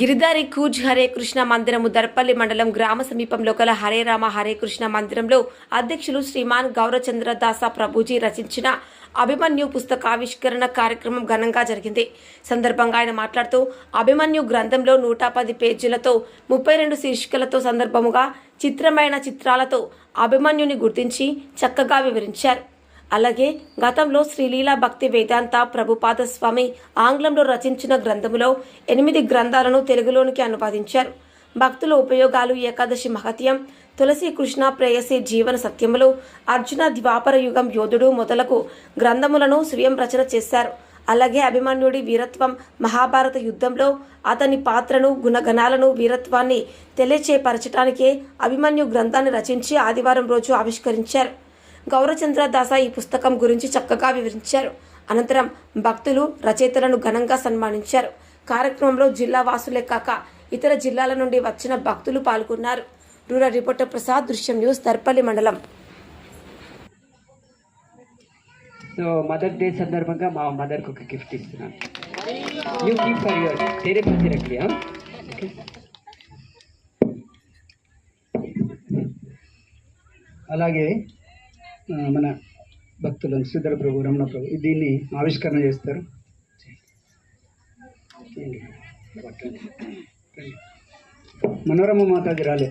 గిరిధారి కూజ్ హరే కృష్ణ మందిరము దర్పల్లి మండలం గ్రామ సమీపంలో గల హరే రామ హరే కృష్ణ మందిరంలో అధ్యక్షులు శ్రీమాన్ గౌరచంద్ర దాస ప్రభుజీ రచించిన అభిమన్యు పుస్తకావిష్కరణ కార్యక్రమం ఘనంగా జరిగింది. సందర్భంగా ఆయన మాట్లాడుతూ అభిమన్యు గ్రంథంలో నూట పది పేజీలతో ముప్పై రెండు శీర్షికలతో సందర్భముగా చిత్రమైన చిత్రాలతో అభిమన్యుని గుర్తించి చక్కగా వివరించారు. అలాగే గతంలో శ్రీలీలా భక్తి వేదాంత ప్రభుపాద స్వామి ఆంగ్లంలో రచించిన గ్రంథములో ఎనిమిది గ్రంథాలను తెలుగులోనికి అనువాదించారు. భక్తుల ఉపయోగాలు ఏకాదశి మహత్యం తులసి కృష్ణ ప్రేయసి జీవన సత్యములు అర్జున ద్వాపర యుగం యోధుడు మొదలకు గ్రంథములను స్వయం రచన చేశారు. అలాగే అభిమన్యుడి వీరత్వం మహాభారత యుద్ధంలో అతని పాత్రను గుణగణాలను వీరత్వాన్ని తెలియచేపరచడానికే అభిమన్యు గ్రంథాన్ని రచించి ఆదివారం రోజు ఆవిష్కరించారు. గౌరచంద్ర దాస ఈ పుస్తకం గురించి చక్కగా వివరించారు. అనంతరం భక్తులు రచయితలను ఘనంగా సన్మానించారు. కార్యక్రమంలో జిల్లా వాసులే కాక ఇతర జిల్లాల నుండి వచ్చిన భక్తులు పాల్గొన్నారు. రూరల్ రిపోర్టర్ ప్రసాద్ దృశ్యం న్యూస్ దర్పల్లి మండలం. సో మదర్ డే సందర్భంగా మా మదర్కి ఒక గిఫ్ట్ ఇస్తున్నాను. యూ కీప్ ఫర్ యువర్ తేరే పచ్చి రక్లి అలాగే మన భక్తులు శ్రీధర ప్రభు రమణ ప్రభు దీన్ని ఆవిష్కరణ చేస్తారు. మనోరమ మాతాజీ రాలే.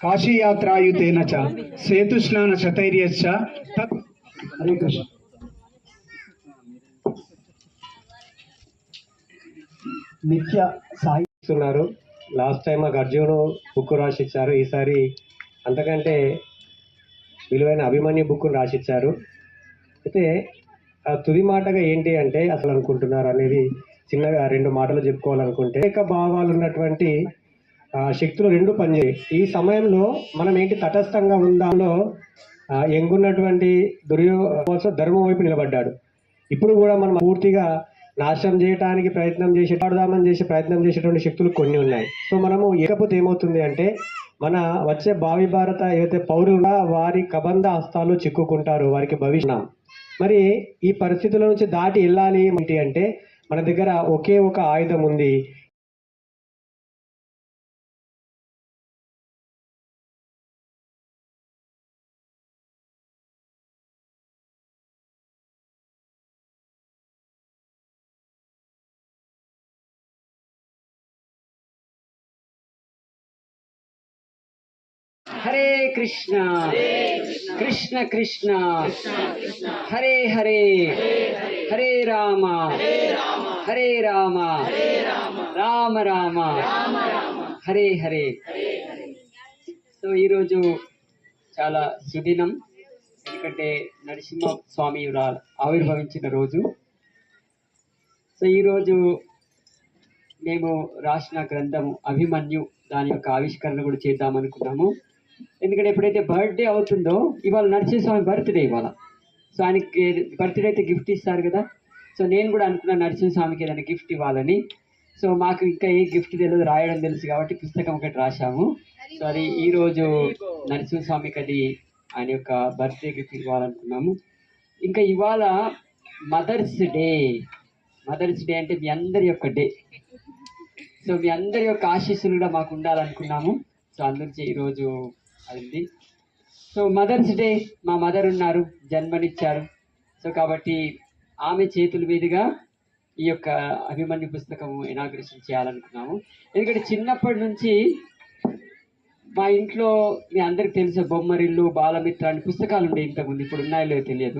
కాశీయాత్రాయుతేన చ సేతుస్నాన శతైర్యశ్చ తత్ హరే కృష్ణ నిత్య సాయి ఇస్తున్నారు లాస్ట్ టైం మాకు అర్జును బుక్ రాసిచ్చారు. ఈసారి అంతకంటే విలువైన అభిమన్యు బుక్ రాసిచ్చారు. అయితే ఆ తుది మాటగా ఏంటి అంటే అసలు అనుకుంటున్నారు అనేది చిన్నగా రెండు మాటలు చెప్పుకోవాలనుకుంటే అనేక భావాలు ఉన్నటువంటి శక్తులు రెండు పనిచేయి ఈ సమయంలో మనం ఏంటి తటస్థంగా ఉందాలో ఎంగున్నటువంటి దుర్యో కోసం ధర్మం వైపు నిలబడ్డాడు. ఇప్పుడు కూడా మనం పూర్తిగా నాశనం చేయడానికి ప్రయత్నం చేసి పాడదామని చేసి ప్రయత్నం చేసేటువంటి శక్తులు కొన్ని ఉన్నాయి. సో మనము ఏకపోతే ఏమవుతుంది అంటే మన వచ్చే భావి భారత ఏదైతే పౌరుల వారి కబంధ హస్తాలు చిక్కుకుంటారు వారికి భవిష్యం మరి ఈ పరిస్థితుల నుంచి దాటి వెళ్ళాలి ఏంటి అంటే మన దగ్గర ఒకే ఒక ఆయుధం ఉంది. హరే కృష్ణ. కృష్ణ కృష్ణ. హరే హరే. హరే రామ. హరే రామ. రామ రామ. హరే హరే. సో ఈరోజు చాలా సుదినం. ఎందుకంటే నరసింహ స్వామి రా- ఆవిర్భవించిన రోజు. సో ఈరోజు మేము రాసిన గ్రంథం అభిమన్యు దాని యొక్క ఆవిష్కరణ కూడా చేద్దామనుకున్నాము. ఎందుకంటే ఎప్పుడైతే బర్త్డే అవుతుందో ఇవాళ నరసింహస్వామి బర్త్డే ఇవాళ. సో ఆయనకి బర్త్డే అయితే గిఫ్ట్ ఇస్తారు కదా. సో నేను కూడా అనుకున్నాను నరసింహస్వామికి ఏదైనా గిఫ్ట్ ఇవ్వాలని. సో మాకు ఇంకా ఏ గిఫ్ట్ తెలియదు రాయడం తెలుసు కాబట్టి పుస్తకం ఒకటి రాశాము. సో అది ఈరోజు నరసింహస్వామికి అది ఆయన యొక్క బర్త్డే గిఫ్ట్ ఇవ్వాలనుకున్నాము. ఇంకా ఇవాళ మదర్స్ డే. మదర్స్ డే అంటే మీ అందరి యొక్క డే. సో మీ అందరి యొక్క ఆశీస్సులు కూడా మాకు ఉండాలనుకున్నాము. సో అందరికీ ఈరోజు అయింది. సో మదర్స్ డే మా మదర్ ఉన్నారు జన్మనిచ్చారు. సో కాబట్టి ఆమె చేతుల మీదుగా ఈ యొక్క అభిమన్యు పుస్తకం ఇనాగ్రేషన్ చేయాలనుకున్నాము. ఎందుకంటే చిన్నప్పటి నుంచి మా ఇంట్లో మీ అందరికి తెలిసే బొమ్మరిల్లు బాలమిత్ర అని పుస్తకాలు ఉండే ఇంతకుముందు. ఇప్పుడు ఉన్నాయో లేదో తెలియదు.